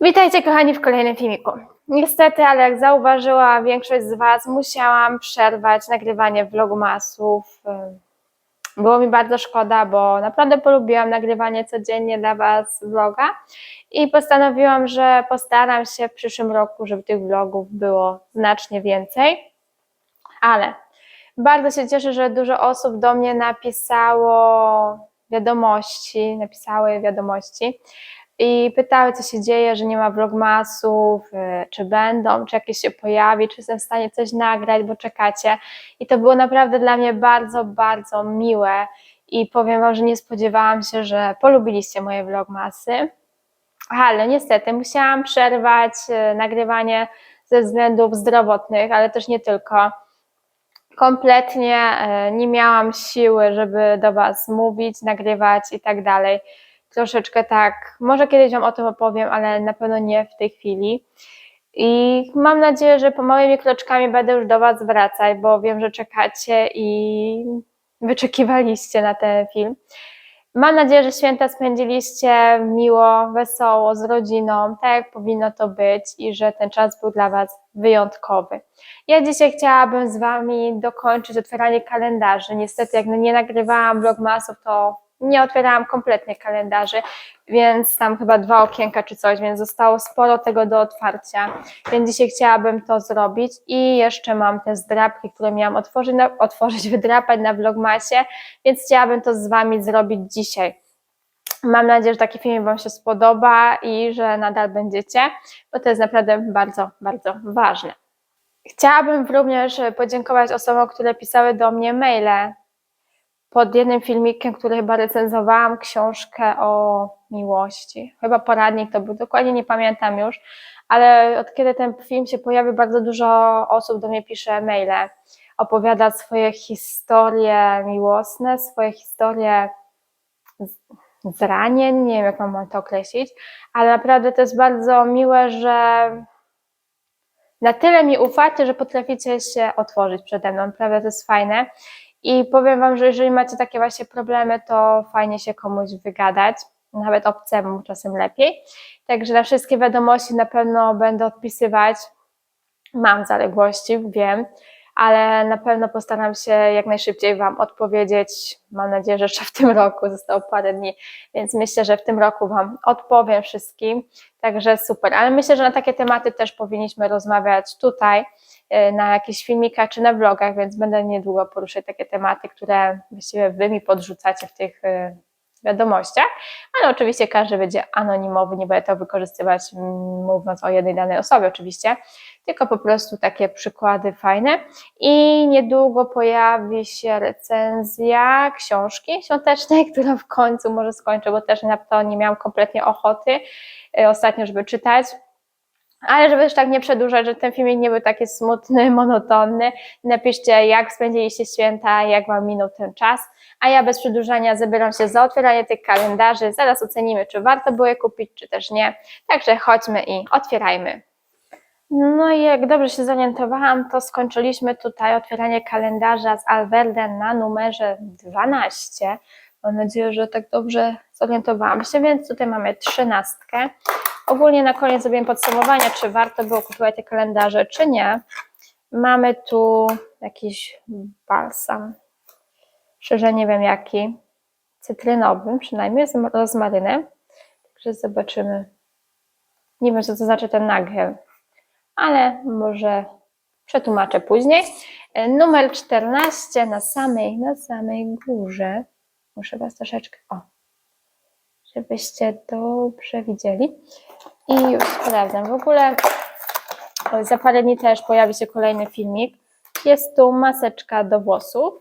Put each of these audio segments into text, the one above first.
Witajcie kochani w kolejnym filmiku. Niestety, ale jak zauważyła większość z Was, musiałam przerwać nagrywanie vlogmasów. Było mi bardzo szkoda, bo naprawdę polubiłam nagrywanie codziennie dla Was vloga i postanowiłam, że postaram się w przyszłym roku, żeby tych vlogów było znacznie więcej. Ale bardzo się cieszę, że dużo osób do mnie napisało wiadomości, napisały wiadomości i pytały, co się dzieje, że nie ma vlogmasów, y, czy będą, czy jakieś się pojawi, czy jestem w stanie coś nagrać, bo czekacie. I to było naprawdę dla mnie bardzo, bardzo miłe i powiem Wam, że nie spodziewałam się, że polubiliście moje vlogmasy. Ale niestety musiałam przerwać y, nagrywanie ze względów zdrowotnych, ale też nie tylko. Kompletnie y, nie miałam siły, żeby do Was mówić, nagrywać i tak dalej troszeczkę tak, może kiedyś Wam o tym opowiem, ale na pewno nie w tej chwili. I mam nadzieję, że po małymi kroczkami będę już do Was wracać, bo wiem, że czekacie i wyczekiwaliście na ten film. Mam nadzieję, że święta spędziliście miło, wesoło, z rodziną, tak jak powinno to być i że ten czas był dla Was wyjątkowy. Ja dzisiaj chciałabym z Wami dokończyć otwieranie kalendarzy. Niestety, jak nie nagrywałam vlogmasów, to nie otwierałam kompletnie kalendarzy, więc tam chyba dwa okienka czy coś, więc zostało sporo tego do otwarcia, więc dzisiaj chciałabym to zrobić i jeszcze mam te zdrapki, które miałam otworzyć, otworzyć wydrapać na vlogmasie, więc chciałabym to z Wami zrobić dzisiaj. Mam nadzieję, że taki film Wam się spodoba i że nadal będziecie, bo to jest naprawdę bardzo, bardzo ważne. Chciałabym również podziękować osobom, które pisały do mnie maile pod jednym filmikiem, który chyba recenzowałam, książkę o miłości. Chyba poradnik to był, dokładnie nie pamiętam już, ale od kiedy ten film się pojawił, bardzo dużo osób do mnie pisze maile, opowiada swoje historie miłosne, swoje historie zranień, nie wiem jak mam to określić, ale naprawdę to jest bardzo miłe, że na tyle mi ufacie, że potraficie się otworzyć przede mną, naprawdę to jest fajne i powiem Wam, że jeżeli macie takie właśnie problemy, to fajnie się komuś wygadać, nawet obcemu czasem lepiej. Także na wszystkie wiadomości na pewno będę odpisywać. Mam zaległości, wiem, ale na pewno postaram się jak najszybciej Wam odpowiedzieć. Mam nadzieję, że jeszcze w tym roku zostało parę dni, więc myślę, że w tym roku Wam odpowiem wszystkim. Także super, ale myślę, że na takie tematy też powinniśmy rozmawiać tutaj Y, na jakichś filmikach czy na vlogach, więc będę niedługo poruszać takie tematy, które właściwie wy mi podrzucacie w tych y, wiadomościach, ale oczywiście każdy będzie anonimowy, nie będę to wykorzystywać mówiąc o jednej danej osobie oczywiście, tylko po prostu takie przykłady fajne. I niedługo pojawi się recenzja książki świątecznej, którą w końcu może skończę, bo też na to nie miałam kompletnie ochoty y, ostatnio, żeby czytać, ale żeby już tak nie przedłużać, że ten filmik nie był taki smutny, monotonny, napiszcie jak spędziliście święta, jak Wam minął ten czas, a ja bez przedłużania zabieram się za otwieranie tych kalendarzy, zaraz ocenimy, czy warto było je kupić, czy też nie, także chodźmy i otwierajmy. No i jak dobrze się zorientowałam, to skończyliśmy tutaj otwieranie kalendarza z Alverden na numerze 12. Mam nadzieję, że tak dobrze zorientowałam się, więc tutaj mamy trzynastkę. Ogólnie na koniec zrobię podsumowania, czy warto było kupować te kalendarze, czy nie. Mamy tu jakiś balsam, szczerze nie wiem jaki, cytrynowy przynajmniej, z rozmarynem. Także zobaczymy. Nie wiem, co to znaczy ten nagel, ale może przetłumaczę później. Numer 14 na samej, na samej górze. Muszę Was troszeczkę, o, żebyście dobrze widzieli. I już sprawdzam. W ogóle za parę dni też pojawi się kolejny filmik. Jest tu maseczka do włosów,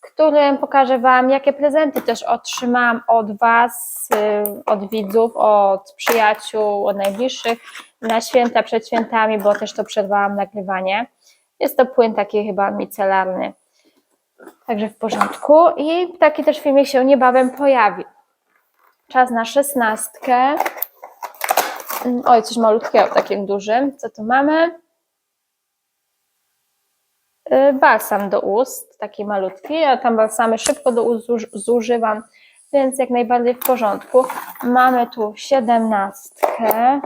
którym pokażę Wam, jakie prezenty też otrzymałam od Was, y, od widzów, od przyjaciół, od najbliższych na święta, przed świętami, bo też to przerwałam nagrywanie. Jest to płyn taki chyba micelarny. Także w porządku. I taki też filmik się niebawem pojawi. Czas na szesnastkę. Mm, oj, coś malutkiego, takim dużym. Co tu mamy? Y, balsam do ust, taki malutki. Ja tam balsamy szybko do ust zużywam, więc jak najbardziej w porządku. Mamy tu siedemnastkę.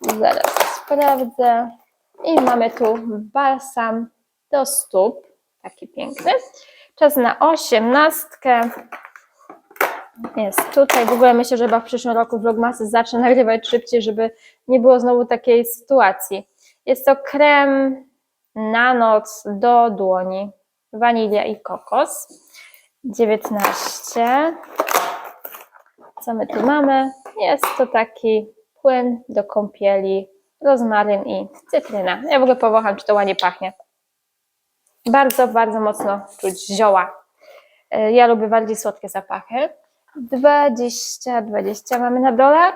Zaraz sprawdzę. I mamy tu balsam do stóp. Taki piękny. Czas na osiemnastkę. Jest tutaj. W ogóle myślę, że chyba w przyszłym roku vlogmasy zacznę nagrywać szybciej, żeby nie było znowu takiej sytuacji. Jest to krem na noc do dłoni. Wanilia i kokos. 19. Co my tu mamy? Jest to taki płyn do kąpieli, rozmaryn i cytryna. Ja w ogóle powącham, czy to ładnie pachnie. Bardzo, bardzo mocno czuć zioła. Ja lubię bardziej słodkie zapachy. 20, 20 mamy na dole.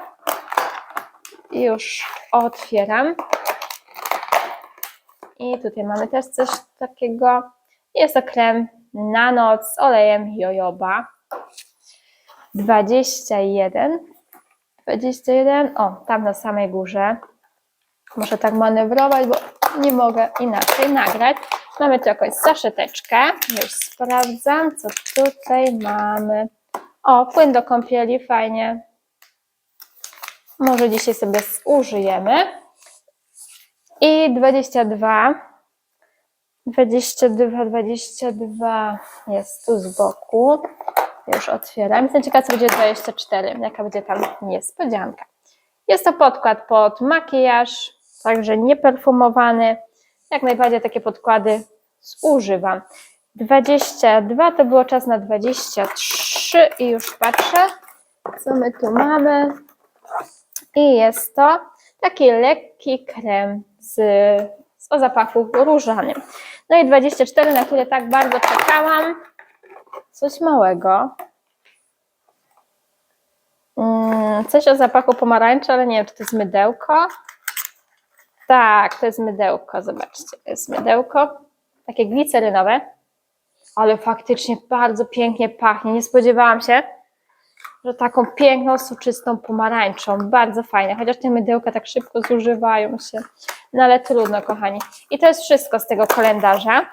Już otwieram. I tutaj mamy też coś takiego. Jest to krem na noc z olejem jojoba. 21. 21. O, tam na samej górze. Muszę tak manewrować, bo nie mogę inaczej nagrać. Mamy tu jakąś saszeteczkę. Już sprawdzam, co tutaj mamy. O, płyn do kąpieli, fajnie. Może dzisiaj sobie użyjemy. I 22. 22, 22 jest tu z boku. Już otwieram. Jestem ciekawa, co będzie 24. Jaka będzie tam niespodzianka. Jest to podkład pod makijaż, także nieperfumowany. Jak najbardziej takie podkłady zużywam. 22 to było czas na 23 i już patrzę, co my tu mamy. I jest to taki lekki krem z, z o zapachu różanym. No i 24, na które tak bardzo czekałam. Coś małego. Mm, Coś o zapachu pomarańczy, ale nie wiem, czy to jest mydełko. Tak, to jest mydełko, zobaczcie, to jest mydełko. Takie glicerynowe, ale faktycznie bardzo pięknie pachnie. Nie spodziewałam się, że taką piękną, soczystą pomarańczą. Bardzo fajne, chociaż te mydełka tak szybko zużywają się. No ale trudno, kochani. I to jest wszystko z tego kalendarza.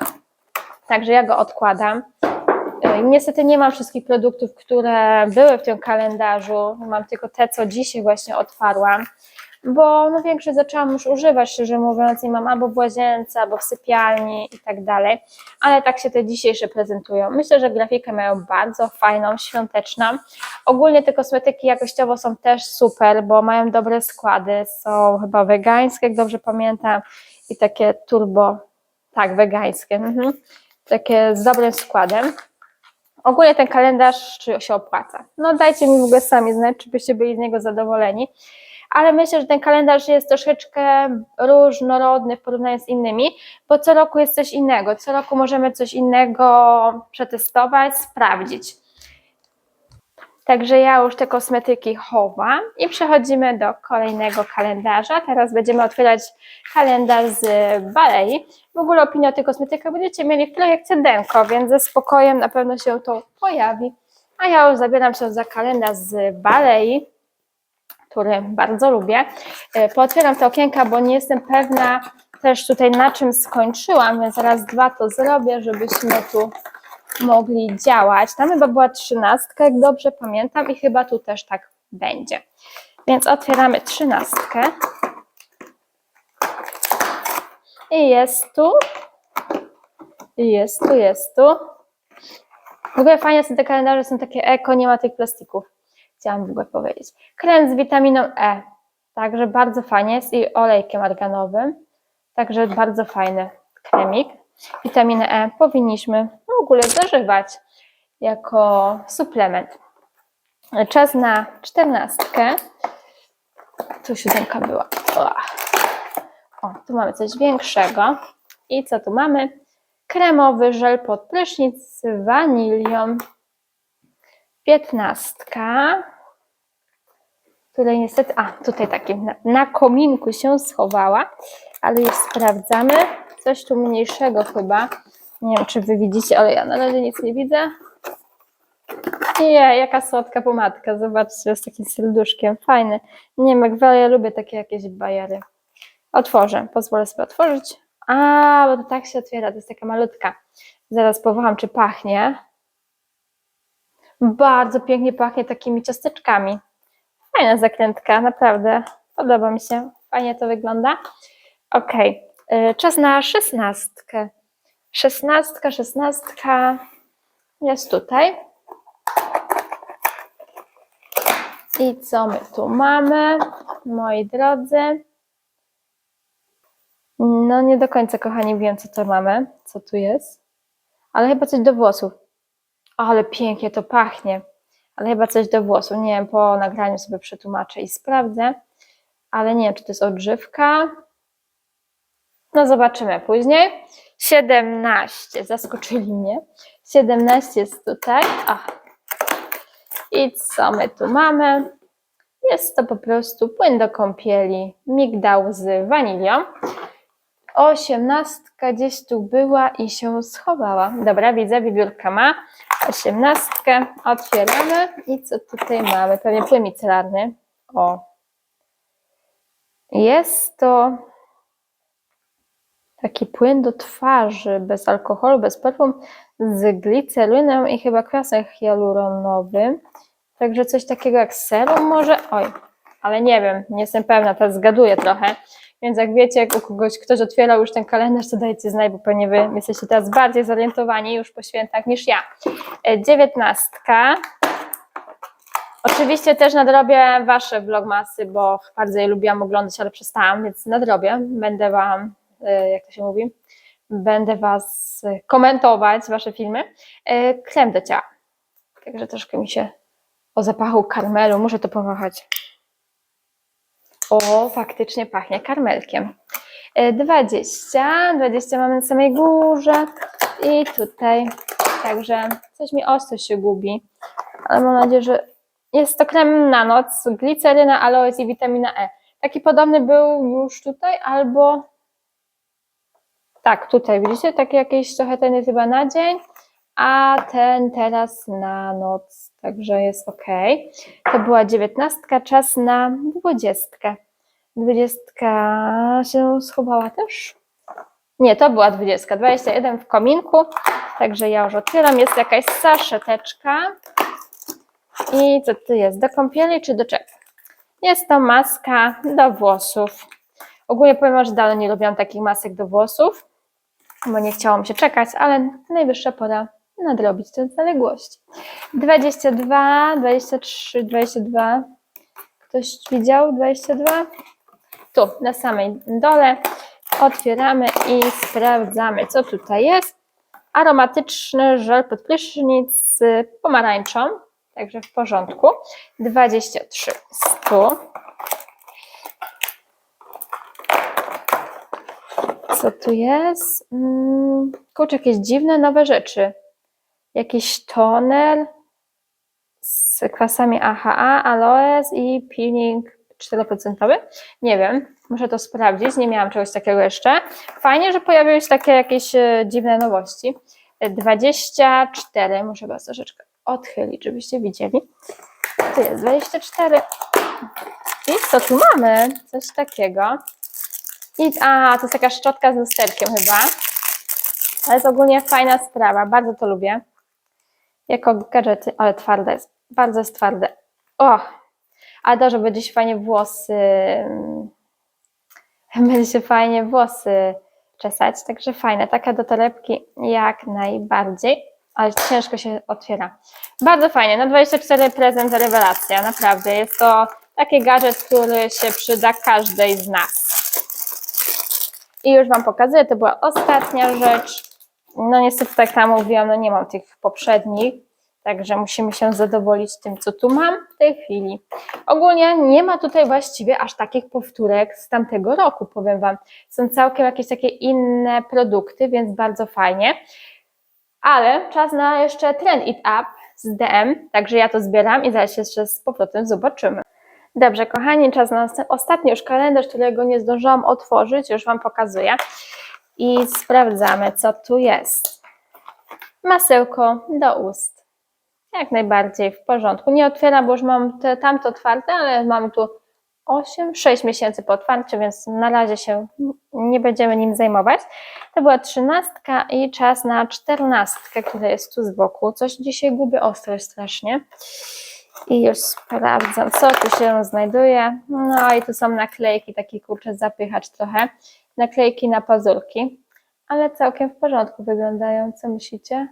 Także ja go odkładam. E, Niestety nie mam wszystkich produktów, które były w tym kalendarzu. Mam tylko te, co dzisiaj właśnie otwarłam, bo no większość zaczęłam już używać, szczerze mówiąc, i mam albo w łazience, albo w sypialni i tak dalej, ale tak się te dzisiejsze prezentują. Myślę, że grafikę mają bardzo fajną, świąteczną. Ogólnie te kosmetyki jakościowo są też super, bo mają dobre składy, są chyba wegańskie, jak dobrze pamiętam, i takie turbo, tak, wegańskie, mhm. takie z dobrym składem. Ogólnie ten kalendarz czy się opłaca. No dajcie mi w ogóle sami znać, czy byście byli z niego zadowoleni. Ale myślę, że ten kalendarz jest troszeczkę różnorodny w porównaniu z innymi, bo co roku jest coś innego. Co roku możemy coś innego przetestować, sprawdzić. Także ja już te kosmetyki chowam i przechodzimy do kolejnego kalendarza. Teraz będziemy otwierać kalendarz z Balei. W ogóle opinię o tych kosmetykach będziecie mieli w projekcie Denko, więc ze spokojem na pewno się to pojawi. A ja już zabieram się za kalendarz z Balei, który bardzo lubię. E, Pootwieram te okienka, bo nie jestem pewna też tutaj na czym skończyłam, więc zaraz dwa to zrobię, żebyśmy tu mogli działać. Tam chyba była trzynastka, jak dobrze pamiętam, i chyba tu też tak będzie. Więc otwieramy trzynastkę. I jest tu. I jest tu, jest tu. W ogóle fajnie są te kalendarze, są takie eko, nie ma tych plastików. Chciałam w ogóle powiedzieć. Krem z witaminą E. Także bardzo fajnie jest i olejkiem arganowym. Także bardzo fajny kremik. Witaminę E powinniśmy w ogóle zażywać jako suplement. Czas na czternastkę. Tu siódemka była. O. tu mamy coś większego. I co tu mamy? Kremowy żel pod prysznic z wanilią. Piętnastka. Tutaj niestety, a tutaj taki na, na kominku się schowała, ale już sprawdzamy. Coś tu mniejszego chyba. Nie wiem, czy wy widzicie, ale ja na razie nic nie widzę. Nie, jaka słodka pomadka. Zobaczcie, z takim serduszkiem. Fajny. Nie wiem, ja lubię takie jakieś bajery. Otworzę. Pozwolę sobie otworzyć. A, bo to tak się otwiera. To jest taka malutka. Zaraz powącham, czy pachnie. Bardzo pięknie pachnie takimi ciasteczkami. Fajna zakrętka, naprawdę. Podoba mi się. fajnie to wygląda. Y, czas na szesnastkę. Szesnastka, szesnastka jest tutaj. I co my tu mamy, moi drodzy? No nie do końca, kochani, wiem, co to mamy, co tu jest. Ale chyba coś do włosów. O, ale pięknie to pachnie. Ale chyba coś do włosów. Nie wiem, po nagraniu sobie przetłumaczę i sprawdzę. Ale nie wiem, czy to jest odżywka. No zobaczymy później. 17, zaskoczyli mnie. 17 jest tutaj. Ach. I co my tu mamy? Jest to po prostu płyn do kąpieli, migdał z wanilią. Osiemnastka gdzieś tu była i się schowała. Dobra, widzę, wiewiórka ma osiemnastkę. Otwieramy i co tutaj mamy? Pewnie płyn micelarny. O. Jest to taki płyn do twarzy, bez alkoholu, bez perfum, z gliceryną i chyba kwasem hialuronowym. Także coś takiego jak serum może? Oj, ale nie wiem, nie jestem pewna, teraz zgaduję trochę. Więc jak wiecie, u kogoś ktoś otwierał już ten kalendarz, to dajcie znać, bo pewnie wy jesteście teraz bardziej zorientowani już po świętach niż ja. E, Dziewiętnastka. Oczywiście też nadrobię wasze vlogmasy, bo bardzo je lubiłam oglądać, ale przestałam, więc nadrobię. Będę wam, e, jak to się mówi, będę was komentować, wasze filmy. E, Krem do ciała. Także troszkę mi się o zapachu karmelu, muszę to powąchać. O, faktycznie pachnie karmelkiem. E, 20, 20 mamy na samej górze i tutaj, także coś mi ostro się gubi, ale mam nadzieję, że jest to krem na noc, gliceryna, aloes i witamina E. Taki podobny był już tutaj, albo tak, tutaj widzicie, taki jakiś trochę ten jest chyba na dzień, a ten teraz na noc, także jest ok. To była dziewiętnastka, czas na dwudziestkę. Dwudziestka się schowała też? Nie, to była dwudziestka, 21 w kominku, także ja już otwieram, jest jakaś saszeteczka. I co tu jest, do kąpieli czy do czego? Jest to maska do włosów. Ogólnie powiem, że dalej nie lubiłam takich masek do włosów, bo nie chciało mi się czekać, ale najwyższa pora nadrobić te zaległości. 22, 23, 22. Ktoś widział 22? Tu, na samej dole. Otwieramy i sprawdzamy, co tutaj jest. Aromatyczny żel pod prysznic z pomarańczą, także w porządku. 23 100. Co tu jest? Mm, kurczę, jakieś dziwne nowe rzeczy. Jakiś toner z kwasami AHA, aloes i peeling 4%. Nie wiem, muszę to sprawdzić, nie miałam czegoś takiego jeszcze. Fajnie, że pojawiły się takie jakieś e, dziwne nowości. E, 24, muszę was troszeczkę odchylić, żebyście widzieli. Tu jest 24. I co tu mamy? Coś takiego. I, a, to jest taka szczotka z lusterkiem chyba. To jest ogólnie fajna sprawa, bardzo to lubię. Jako gadżety, ale twarde jest, bardzo jest twarde. O, ale dobrze, będzie się fajnie włosy, mm, będzie się fajnie włosy czesać, także fajne, taka do torebki jak najbardziej, ale ciężko się otwiera. Bardzo fajnie, na 24 prezent rewelacja, naprawdę, jest to taki gadżet, który się przyda każdej z nas. I już Wam pokazuję, to była ostatnia rzecz. No niestety, tak jak mówiłam, no nie mam tych poprzednich, także musimy się zadowolić tym, co tu mam w tej chwili. Ogólnie nie ma tutaj właściwie aż takich powtórek z tamtego roku, powiem Wam. Są całkiem jakieś takie inne produkty, więc bardzo fajnie. Ale czas na jeszcze Trend It Up z DM, także ja to zbieram i zaraz jeszcze z powrotem zobaczymy. Dobrze, kochani, czas na ostatni już kalendarz, którego nie zdążyłam otworzyć, już Wam pokazuję. I sprawdzamy, co tu jest. Masełko do ust. Jak najbardziej w porządku. Nie otwieram, bo już mam te, tamto otwarte, ale mamy tu 8, 6 miesięcy po otwarciu, więc na razie się nie będziemy nim zajmować. To była trzynastka i czas na czternastkę, która jest tu z boku. Coś dzisiaj gubię ostro strasznie. I już sprawdzam, co tu się znajduje. No i tu są naklejki, taki kurczę zapychacz trochę. Naklejki na pazurki, ale całkiem w porządku wyglądają. Co myślicie?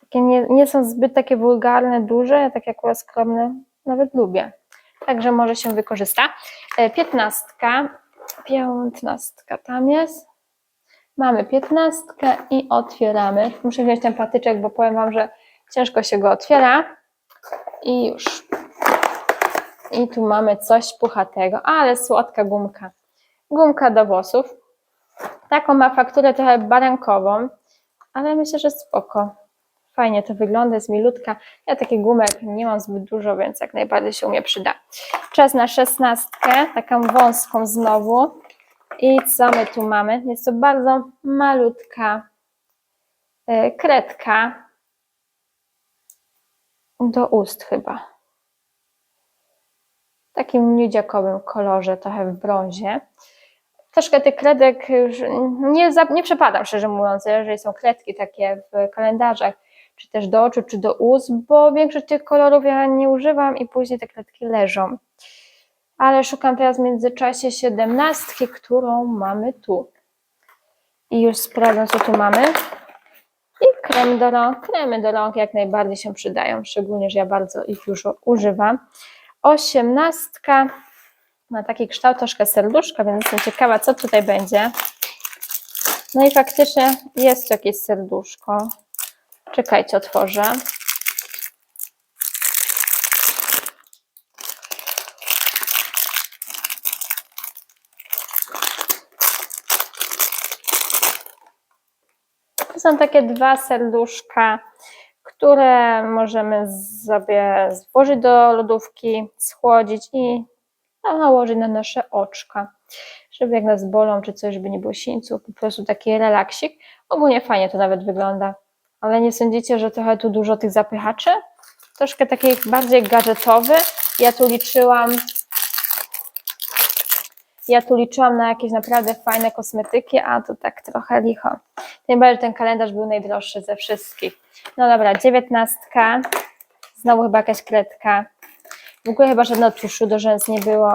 Takie nie, nie są zbyt takie wulgarne, duże, ja takie akurat skromne nawet lubię. Także może się wykorzysta. E, Piętnastka, piętnastka tam jest. Mamy piętnastkę i otwieramy. Muszę wziąć ten patyczek, bo powiem Wam, że ciężko się go otwiera. I już. I tu mamy coś puchatego, ale słodka gumka. Gumka do włosów. Taką ma fakturę trochę barankową, ale myślę, że spoko. Fajnie to wygląda, jest milutka. Ja takich gumek nie mam zbyt dużo, więc jak najbardziej się u mnie przyda. Czas na szesnastkę, taką wąską znowu. I co my tu mamy? Jest to bardzo malutka e, kredka do ust chyba. W takim nudziakowym kolorze, trochę w brązie. Troszkę tych kredek nie, za, nie przepadam, szczerze mówiąc, jeżeli są kredki takie w kalendarzach, czy też do oczu, czy do ust, bo większość tych kolorów ja nie używam i później te kredki leżą. Ale szukam teraz w międzyczasie siedemnastki, którą mamy tu. I już sprawdzam, co tu mamy. I krem do rąk. Kremy do rąk jak najbardziej się przydają, szczególnie, że ja bardzo ich już używam. Osiemnastka ma taki kształt troszkę serduszka, więc jestem ciekawa, co tutaj będzie. No i faktycznie jest jakieś serduszko. Czekajcie, otworzę. To są takie dwa serduszka, które możemy sobie włożyć do lodówki, schłodzić i nałożyć na nasze oczka, żeby jak nas bolą czy coś, żeby nie było sińców, po prostu taki relaksik. Ogólnie fajnie to nawet wygląda, ale nie sądzicie, że trochę tu dużo tych zapychaczy? Troszkę taki bardziej gadżetowy. Ja tu liczyłam ja tu liczyłam na jakieś naprawdę fajne kosmetyki, a tu tak trochę licho. Tym bardziej, że ten kalendarz był najdroższy ze wszystkich. No dobra, dziewiętnastka. Znowu chyba jakaś kredka. W ogóle chyba żadnego tuszu do rzęs nie było.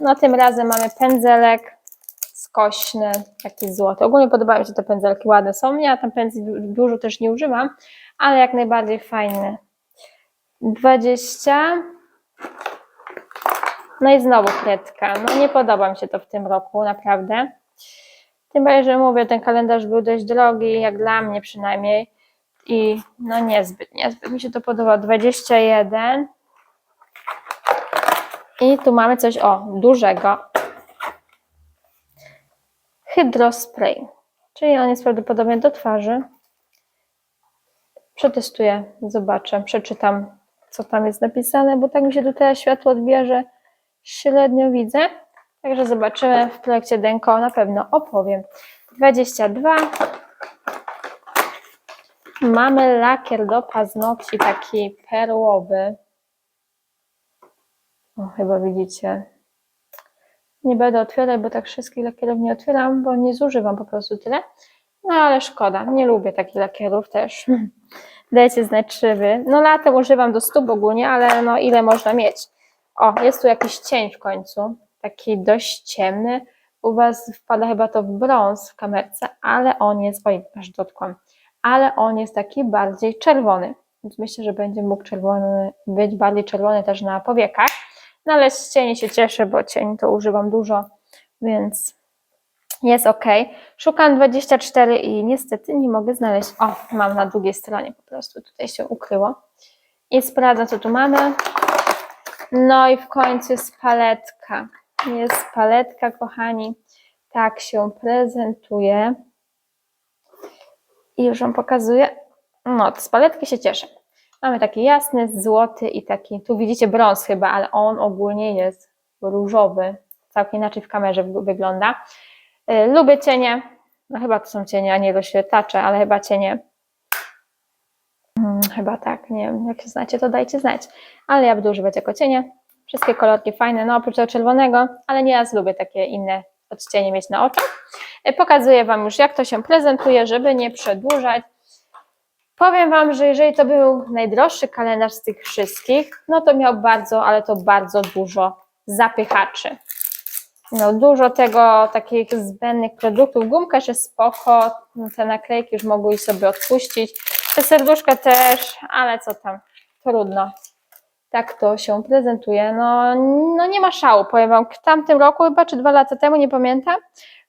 No tym razem mamy pędzelek skośny, taki złoty. Ogólnie podobają mi się te pędzelki, ładne są. Ja tam pędzli dużo też nie używam, ale jak najbardziej fajny. 20. No i znowu kredka. No nie podoba mi się to w tym roku, naprawdę. Tym bardziej, że mówię, ten kalendarz był dość drogi, jak dla mnie przynajmniej. I no niezbyt, niezbyt mi się to podoba. 21. I tu mamy coś, o, dużego. Hydrospray. Czyli on jest prawdopodobnie do twarzy. Przetestuję, zobaczę, przeczytam, co tam jest napisane, bo tak mi się tutaj światło odbija, że średnio widzę. Także zobaczymy w projekcie Denko, na pewno opowiem. 22. Mamy lakier do paznokci, taki perłowy. O, chyba widzicie. Nie będę otwierać, bo tak wszystkich lakierów nie otwieram, bo nie zużywam po prostu tyle. No ale szkoda, nie lubię takich lakierów też. Dajcie znać, czy wy. No latem używam do stóp ogólnie, ale no ile można mieć. O, jest tu jakiś cień w końcu, taki dość ciemny. U Was wpada chyba to w brąz w kamerce, ale on jest, oj, aż dotkłam, ale on jest taki bardziej czerwony. Więc myślę, że będzie mógł czerwony, być bardziej czerwony też na powiekach. No ale z cieni się cieszę, bo cień to używam dużo, więc jest ok. Szukam 24 i niestety nie mogę znaleźć. O, mam na drugiej stronie po prostu, tutaj się ukryło. I sprawdzam, co tu mamy. No i w końcu jest paletka. Jest paletka, kochani. Tak się prezentuje. I już Wam pokazuję. No, z paletki się cieszę. Mamy taki jasny, złoty i taki, tu widzicie brąz chyba, ale on ogólnie jest różowy. Całkiem inaczej w kamerze wygląda. Yy, lubię cienie. No chyba to są cienie, a nie rozświetlacze, ale chyba cienie. Hmm, chyba tak, nie wiem, jak się znacie, to dajcie znać. Ale ja będę używać jako cienie. Wszystkie kolorki fajne, no oprócz tego czerwonego, ale nieraz lubię takie inne odcienie mieć na oczach. Yy, Pokazuję Wam już, jak to się prezentuje, żeby nie przedłużać. Powiem Wam, że jeżeli to był najdroższy kalendarz z tych wszystkich, no to miał bardzo, ale to bardzo dużo zapychaczy. No, dużo tego, takich zbędnych produktów. Gumka się spoko, te naklejki już mogły sobie odpuścić. Te serduszka też, ale co tam, trudno. Tak to się prezentuje. No, no nie ma szału, powiem Wam. W tamtym roku, chyba czy dwa lata temu, nie pamiętam,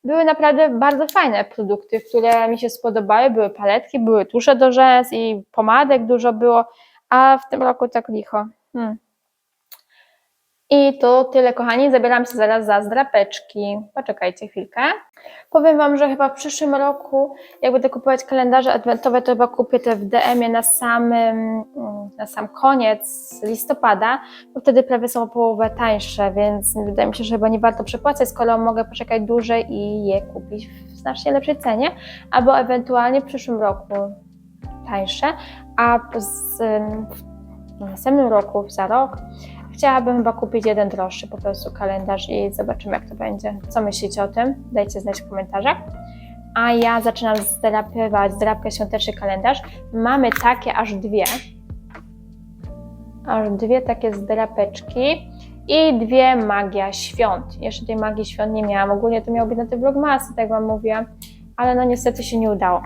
były naprawdę bardzo fajne produkty, które mi się spodobały. Były paletki, były tusze do rzęs i pomadek dużo było, a w tym roku tak licho. Hmm. I to tyle, kochani. Zabieram się zaraz za zdrapeczki. Poczekajcie chwilkę. Powiem Wam, że chyba w przyszłym roku, jak będę kupować kalendarze adwentowe, to chyba kupię te w DM-ie na samym, na sam koniec listopada, bo wtedy prawie są o połowę tańsze, więc wydaje mi się, że chyba nie warto przepłacać, skoro mogę poczekać dłużej i je kupić w znacznie lepszej cenie, albo ewentualnie w przyszłym roku tańsze, a z, w następnym roku, za rok, Chciałabym chyba kupić jeden droższy po prostu kalendarz i zobaczymy jak to będzie. Co myślicie o tym? Dajcie znać w komentarzach. A ja zaczynam zdrapywać zdrapkę świąteczny kalendarz. Mamy takie aż dwie. Aż dwie takie zdrapeczki i dwie magia świąt. Jeszcze tej magii świąt nie miałam. Ogólnie to miało być na te vlogmasy, tak wam mówiłam, ale no niestety się nie udało.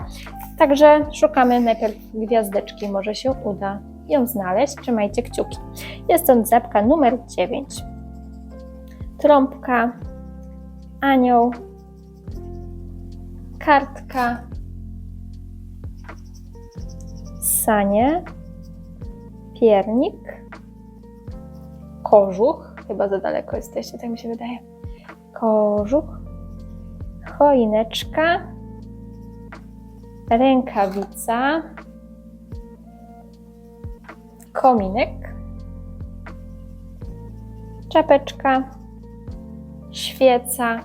Także szukamy najpierw gwiazdeczki, może się uda ją znaleźć, trzymajcie kciuki. Jest to zapka numer 9. Trąbka, anioł, kartka, sanie, piernik, kożuch, chyba za daleko jesteście, tak mi się wydaje, kożuch, choineczka, rękawica, kominek, czapeczka, świeca,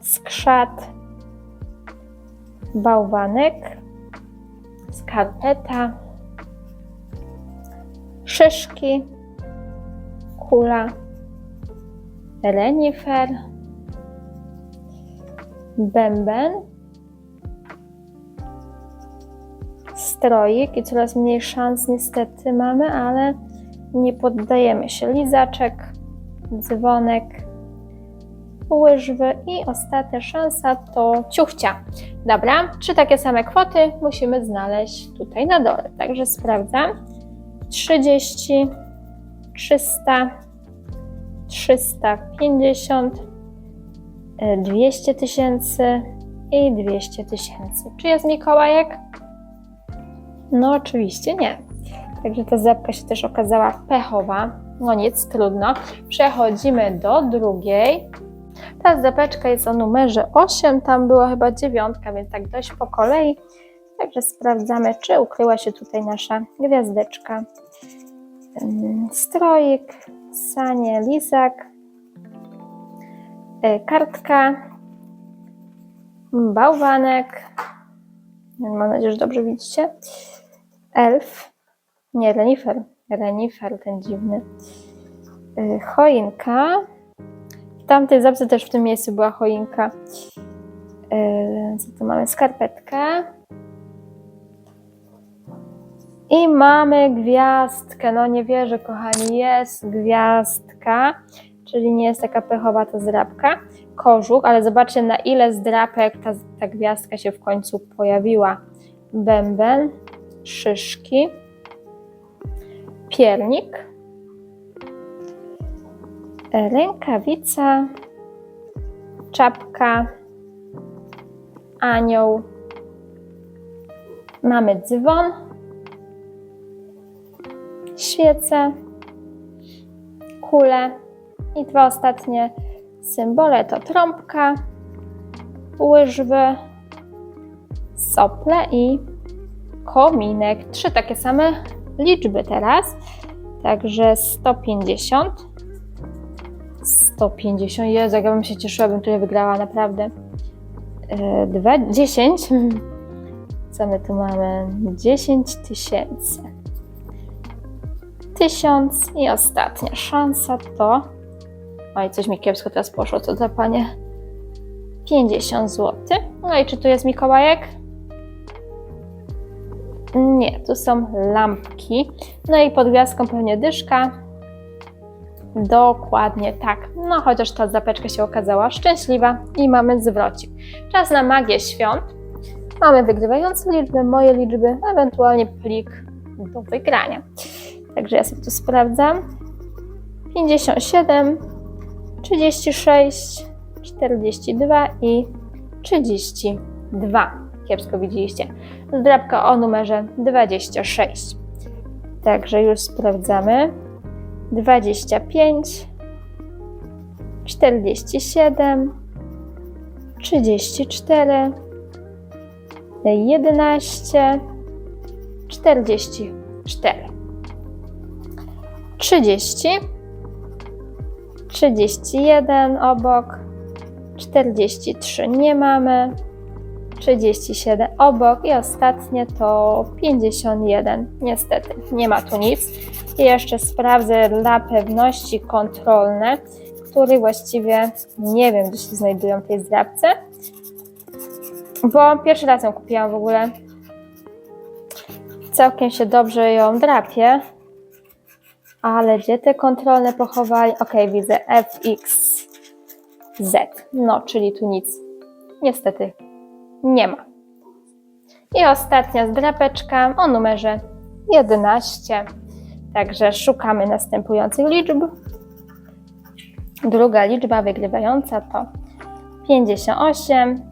skrzat, bałwanek, skarpeta, szyszki, kula, renifer, bęben, stroik i coraz mniej szans niestety mamy, ale nie poddajemy się. Lizaczek, dzwonek, łyżwy i ostatnia szansa to ciuchcia. Dobra, trzy takie same kwoty musimy znaleźć tutaj na dole. Także sprawdzam. 30, 300, 350, 200 tysięcy i 200 tysięcy. Czy jest Mikołajek? No oczywiście nie. Także ta zapka się też okazała pechowa. No nic, trudno. Przechodzimy do drugiej. Ta zapeczka jest o numerze 8, tam była chyba dziewiątka, więc tak dość po kolei. Także sprawdzamy, czy ukryła się tutaj nasza gwiazdeczka. Strojek, sanie, lizak, e, kartka, bałwanek. Mam nadzieję, że dobrze widzicie elf, nie, renifer, renifer ten dziwny, y, choinka, w tamtej zapce też w tym miejscu była choinka, y, co tu mamy, skarpetkę i mamy gwiazdkę, no nie wierzę kochani, jest gwiazdka, czyli nie jest taka pechowa ta zdrabka, kożuch, ale zobaczcie na ile zdrapek ta, ta gwiazdka się w końcu pojawiła, bęben, szyszki, piernik, rękawica, czapka, anioł, mamy dzwon, świece, kule i dwa ostatnie symbole to trąbka, łyżwy, sople i kominek. Trzy takie same liczby teraz. Także 150. 150. Jezu, jak ja bym się cieszyła, bym tutaj wygrała, naprawdę. Yy, dwa, 10. Co my tu mamy? 10 tysięcy. Tysiąc i ostatnia szansa to. Oj, coś mi kiepsko teraz poszło, co za panie? 50 zł. No i czy tu jest Mikołajek? Nie, tu są lampki. No i pod gwiazdką pewnie dyszka. Dokładnie tak. No chociaż ta zapeczka się okazała szczęśliwa i mamy zwrocik. Czas na magię świąt. Mamy wygrywające liczby, moje liczby, ewentualnie plik do wygrania. Także ja sobie tu sprawdzam. 57, 36, 42 i 32. Kiepsko widzieliście. Zdrabka o numerze 26. Także już sprawdzamy. 25, 47, 34, 11, 44, 30, 31 obok, 43 nie mamy, 37 obok i ostatnie to 51. Niestety, nie ma tu nic. I jeszcze sprawdzę dla pewności kontrolne, które właściwie nie wiem, gdzie się znajdują w tej zdrabce. Bo pierwszy raz ją kupiłam w ogóle. Całkiem się dobrze ją drapie. Ale gdzie te kontrolne pochowali? Ok, widzę FX Z. No, czyli tu nic. Niestety nie ma. I ostatnia zdrapeczka o numerze 11. Także szukamy następujących liczb. Druga liczba wygrywająca to 58,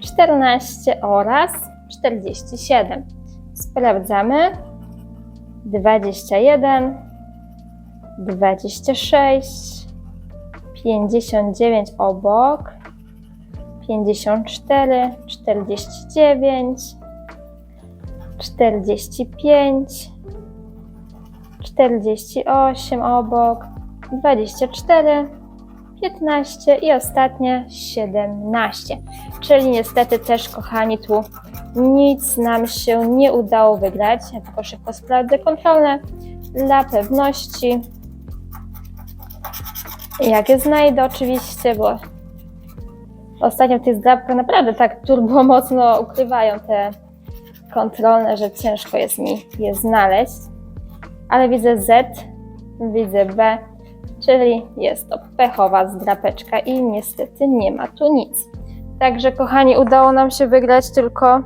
14 oraz 47. Sprawdzamy. 21, 26, 59 obok, 54, 49, 45, 48 obok, 24, 15 i ostatnie 17. Czyli niestety też, kochani, tu nic nam się nie udało wygrać. Ja tylko szybko sprawdzę kontrolne dla pewności. Jak je znajdę oczywiście, bo ostatnio tych zdrabkach naprawdę tak turbo mocno ukrywają te kontrolne, że ciężko jest mi je znaleźć. Ale widzę Z, widzę B, czyli jest to pechowa zdrapeczka i niestety nie ma tu nic. Także kochani, udało nam się wygrać tylko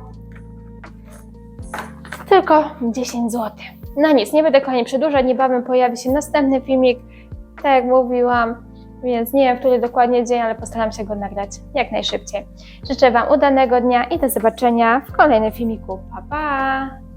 tylko 10 zł. No nic, nie będę kochani przedłużać, niebawem pojawi się następny filmik, tak jak mówiłam, więc nie wiem, w który dokładnie dzień, ale postaram się go nagrać jak najszybciej. Życzę Wam udanego dnia i do zobaczenia w kolejnym filmiku. Pa, pa!